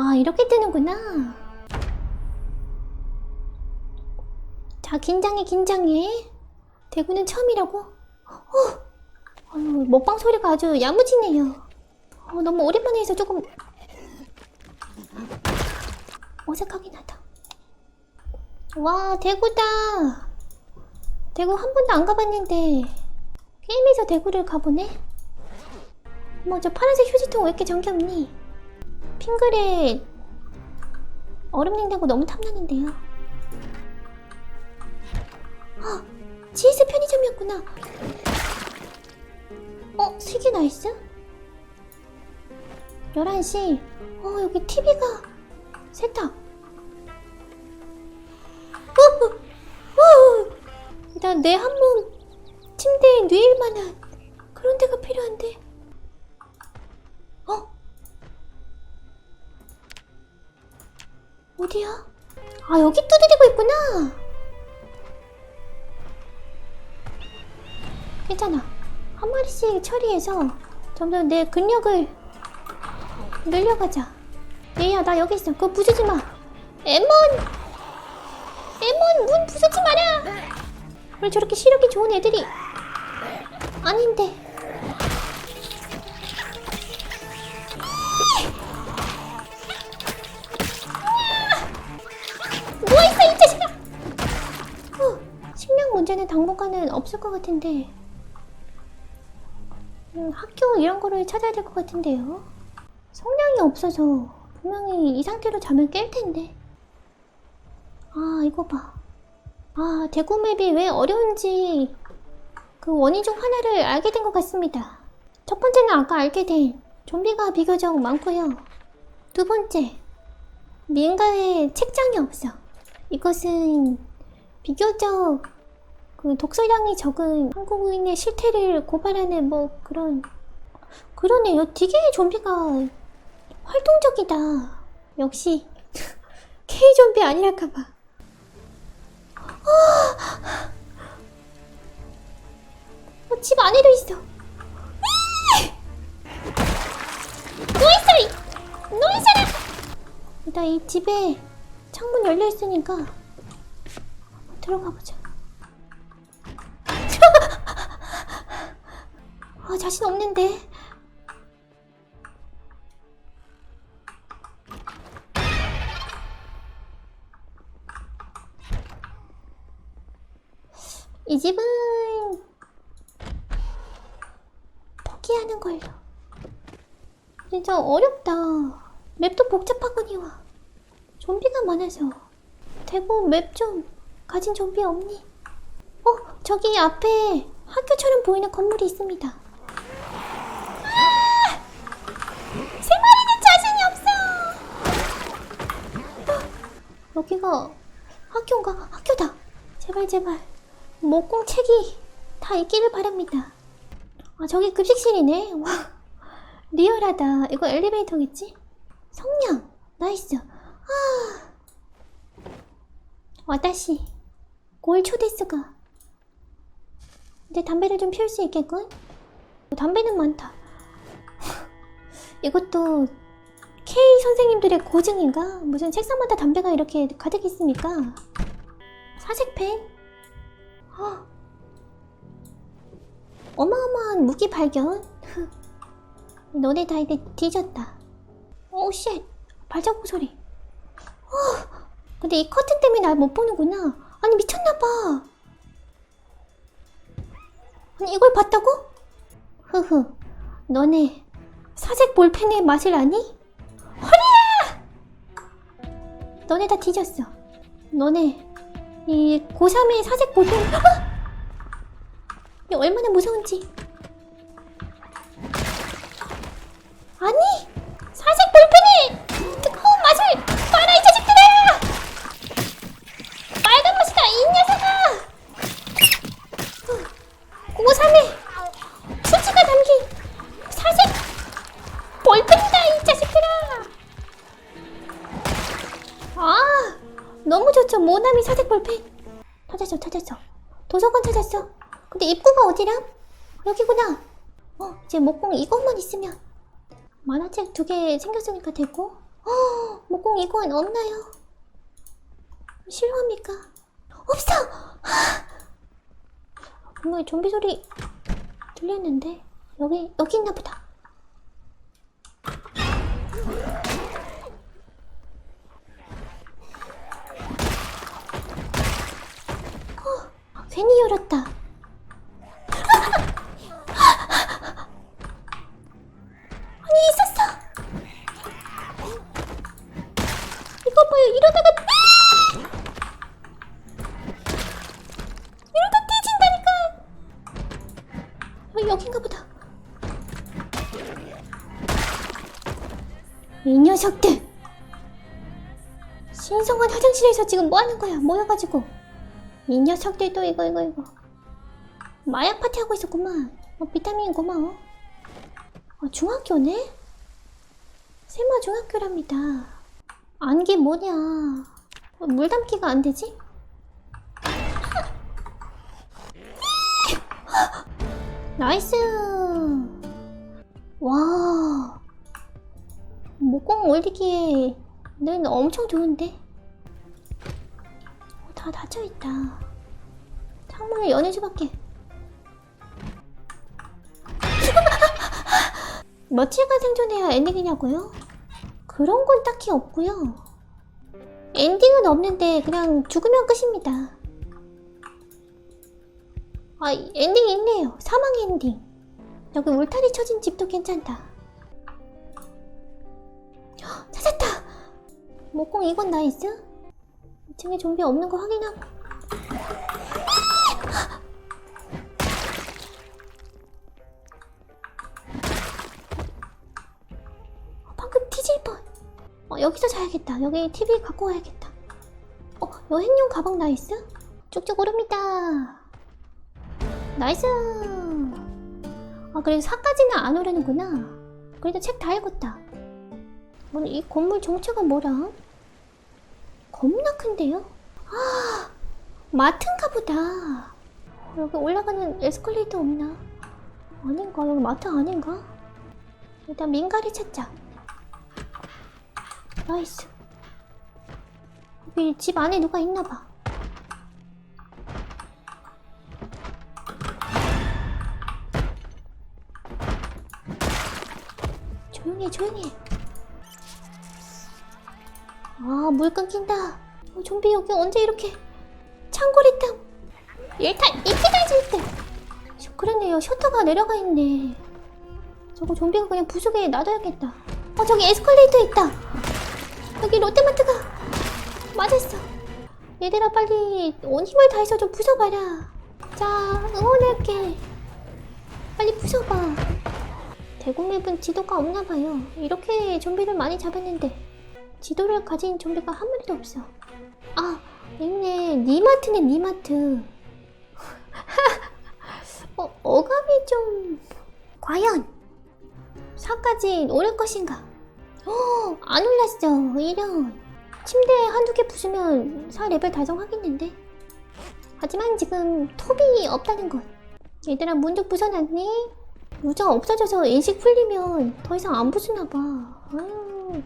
아, 이렇게 뜨는구나. 자, 긴장해, 긴장해. 대구는 처음이라고? 어, 아유, 먹방 소리가 아주 야무지네요. 어, 너무 오랜만에 해서 조금 어색하긴 하다. 와, 대구다. 대구 한 번도 안 가봤는데 게임에서 대구를 가보네. 뭐 저 파란색 휴지통 왜 이렇게 정겹니? 핑글에 얼음 냉장고 너무 탐나는데요. 아, GS 편의점이었구나. 어, 슬기 나이스? 11시. 어, 여기 TV가 세탁. 어, 어, 어. 일단 내 한 몸 침대에 누일 만한 그런 데가 필요한데. 어디야? 아, 여기 두드리고 있구나. 괜찮아. 한 마리씩 처리해서 점점 내 근력을 늘려가자. 얘야, 나 여기 있어. 그거 부수지 마. 에몬! 에몬, 문 부수지 마라! 왜 저렇게 시력이 좋은 애들이. 아닌데. 누워있어, 이 자식아! 후, 식량 문제는 당분간은 없을 것 같은데. 음, 학교 이런 거를 찾아야 될 것 같은데요. 성량이 없어서 분명히 이 상태로 자면 깰 텐데. 아, 이거 봐. 아, 대구 맵이 왜 어려운지 그 원인 중 하나를 알게 된 것 같습니다. 첫 번째는 아까 알게 된 좀비가 비교적 많고요. 두 번째, 민가에 책장이 없어. 이것은 비교적 그 독서량이 적은 한국인의 실태를 고발하는 뭐 그런 그러네요. 되게 좀비가 활동적이다. 역시 K 좀비 아니랄까봐. 어, 집 안에도 있어. 이- 누워있어라! 일단 이 집에 창문 열려 있으니까 들어가 보자. 아, 자신 없는데. 이 집은 포기하는 걸로. 진짜 어렵다. 맵도 복잡하거니와. 좀비가 많아서. 대구 맵 좀 가진 좀비 없니? 어, 저기 앞에 학교처럼 보이는 건물이 있습니다. 아! 세 마리는 자신이 없어! 어, 여기가 학교인가? 학교다! 제발, 제발. 목공 책이 다 있기를 바랍니다. 아, 저기 급식실이네. 와, 리얼하다. 이거 엘리베이터겠지? 성냥! 나이스. 아, 와다시. 골 초데스가. 이제 담배를 좀 피울 수 있겠군? 어, 담배는 많다. 이것도 K 선생님들의 고증인가? 무슨 책상마다 담배가 이렇게 가득 있습니까? 사색펜? 아, 어마어마한 무기 발견. 너네 다 이제 뒤졌다. 오, 쉣. 발자국 소리. 어, 근데 이 커튼 때문에 날 못 보는구나. 아니, 미쳤나봐. 아니, 이걸 봤다고? 흐흐. 너네 사색 볼펜의 맛을 아니? 허리야! 너네 다 뒤졌어. 너네 이 고3의 사색 볼펜 아! 이게 얼마나 무서운지 아니 좋죠 모나미 사색 볼펜 찾았어 찾았어 도서관 찾았어 근데 입구가 어디람? 여기구나 어 이제 목공 이것만 있으면 만화책 두 개 생겼으니까 됐고 어 모공 이건 없나요? 실화입니까? 없어! 분명히 좀비 소리 들렸는데 여기 여기 있나 보다. 어, 괜히 열었다. 아니 있었어. 이러다가 아! 이러다 뒤진다니까. 어, 여긴가 보다. 이 녀석들! 신성한 화장실에서 지금 뭐 하는 거야? 모여가지고. 이 녀석들도 이거, 이거, 이거. 마약 파티 하고 있었구만. 어, 비타민 고마워. 어, 중학교네? 세마 중학교랍니다. 안개 뭐냐. 어, 물 담기가 안 되지? 나이스! 와. 목공 올리기에 는 엄청 좋은데? 어, 다 닫혀있다. 창문을 여는 수밖에. 며칠간 생존해야 엔딩이냐고요? 그런 건 딱히 없고요. 엔딩은 없는데 그냥 죽으면 끝입니다. 아, 엔딩 있네요. 사망 엔딩. 여기 울타리 쳐진 집도 괜찮다. 헉, 찾았다! 목공 이건 나이스? 2층에 좀비 없는 거 확인하고. 여기서 자야겠다. 여기 TV 갖고 와야겠다. 어, 여행용 가방 나이스? 쭉쭉 오릅니다. 나이스! 아, 그래도 4까지는 안 오르는구나. 그래도 책 다 읽었다. 아니, 이 건물 정체가 뭐라? 겁나 큰데요? 아, 마트인가 보다. 어, 여기 올라가는 에스컬레이터 없나? 아닌가? 여기 마트 아닌가? 일단 민가리 찾자. 나이스. 여기 집 안에 누가 있나봐. 조용히 해, 조용히 해. 아, 물 끊긴다. 어, 좀비 여기 언제 이렇게 창고리 땀. 일탈, 이피달질 때. 셔, 그러네요. 셔터가 내려가 있네. 저거 좀비가 그냥 부수게 놔둬야겠다. 어, 저기 에스컬레이터 있다. 여기 롯데마트가 맞았어. 얘들아, 빨리 온 힘을 다해서 좀 부숴봐라. 자, 응원할게. 빨리 부숴봐. 대구맵은 지도가 없나봐요. 이렇게 좀비를 많이 잡았는데 지도를 가진 좀비가 한 마리도 없어. 아, 있네. 니마트네, 니마트. 어, 어감이 좀... 과연 4까지 오를 것인가? 어, 안 올랐어. 이런. 침대 한두 개 부수면 4 레벨 달성하겠는데? 하지만 지금 톱이 없다는 것. 얘들아, 문좀 부숴놨니? 요정 없어져서 인식 풀리면 더 이상 안 부수나봐. 아유,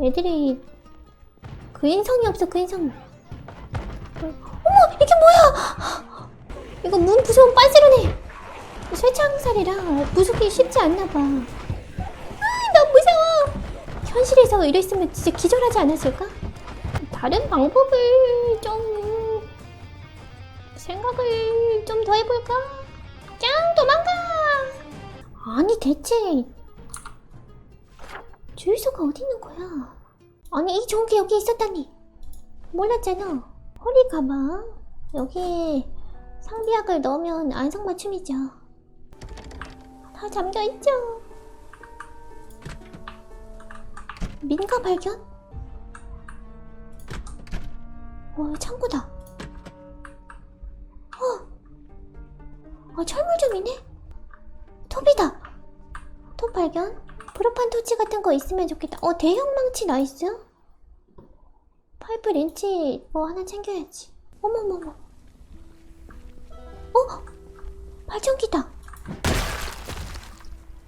애들이 그 인성이 없어, 그 인성. 어머, 이게 뭐야! 이거 문 부수면 빤스러네. 쇠창살이라 부수기 쉽지 않나봐. 현실에서 이랬으면 진짜 기절하지 않았을까? 다른 방법을 좀 생각을 좀 더 해볼까? 짱 도망가! 아니 대체 주유소가 어디 있는 거야? 아니 이 좋은 게 여기 있었다니 몰랐잖아 허리 가방 여기에 상비약을 넣으면 안성맞춤이죠 다 잠겨있죠 민가 발견? 어 창고다 어, 어 철물점이네? 톱이다. 톱 발견. 프로판 토치 같은 거 있으면 좋겠다. 어, 대형 망치 나이스. 파이프 렌치 뭐 하나 챙겨야지. 어머머머. 어? 발전기다.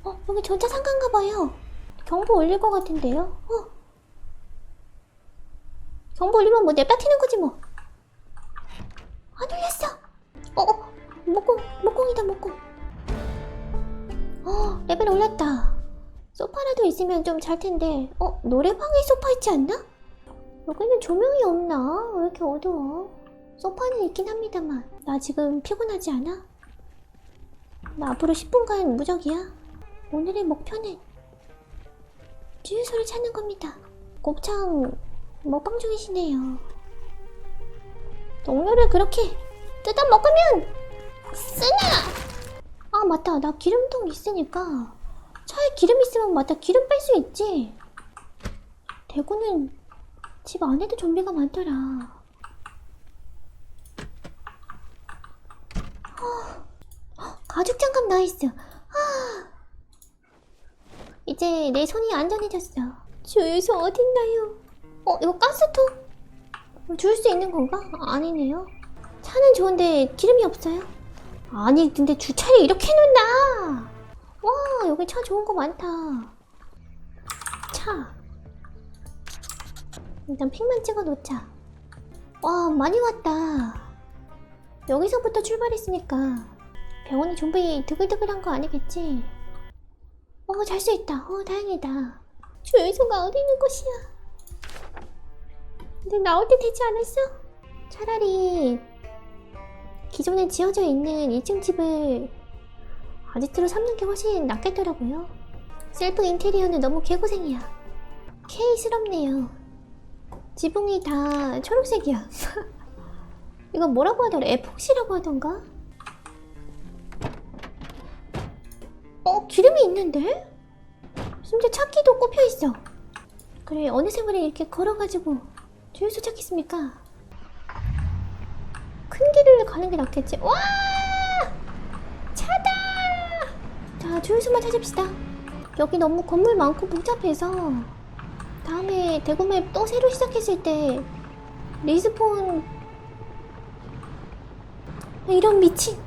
어, 여기 전자상가인가 봐요. 경보 올릴 것 같은데요? 어. 경보 울리면 뭐 튀는 거지 뭐. 안 울렸어. 어, 어, 목공, 목공이다, 목공. 어, 레벨 올랐다. 소파라도 있으면 좀 잘 텐데. 어, 노래방에 소파 있지 않나? 여기는 조명이 없나? 왜 이렇게 어두워? 소파는 있긴 합니다만. 나 지금 피곤하지 않아? 나 앞으로 10분간 무적이야. 오늘의 목표는 주유소를 찾는 겁니다. 곱창 먹방 중이시네요. 동료를 그렇게 뜯어 먹으면 쓰나! 아 맞다 나 기름통 있으니까 차에 기름 있으면 맞다 기름 뺄 수 있지. 대구는 집 안에도 좀비가 많더라. 어, 가죽 장갑 나이스. 아, 이제 내 손이 안전해졌어. 주유소 어딨나요? 어, 이거 가스통? 줄 수 있는 건가? 아, 아니네요. 차는 좋은데 기름이 없어요. 아니, 근데 주차를 이렇게 해놓나? 와, 여기 차 좋은 거 많다. 차. 일단 픽만 찍어 놓자. 와, 많이 왔다. 여기서부터 출발했으니까 병원이 좀비 드글드글한 거 아니겠지? 어, 잘 수 있다. 어, 다행이다. 주유소가 어디 있는 곳이야? 근데 나올 때 되지 않았어? 차라리 기존에 지어져 있는 2층 집을 아지트로 삼는 게 훨씬 낫겠더라고요. 셀프 인테리어는 너무 개고생이야. K스럽네요. 지붕이 다 초록색이야. 이거 뭐라고 하더라? 에폭시라고 하던가? 어, 기름이 있는데? 심지어 찾기도 꼽혀 있어. 그래, 어느 세월에 이렇게 걸어가지고 주유소 찾겠습니까? 큰 길을 가는 게 낫겠지. 와! 차다! 자, 주유소만 찾읍시다. 여기 너무 건물 많고 복잡해서 다음에 대구맵 또 새로 시작했을 때 리스폰 이런 미친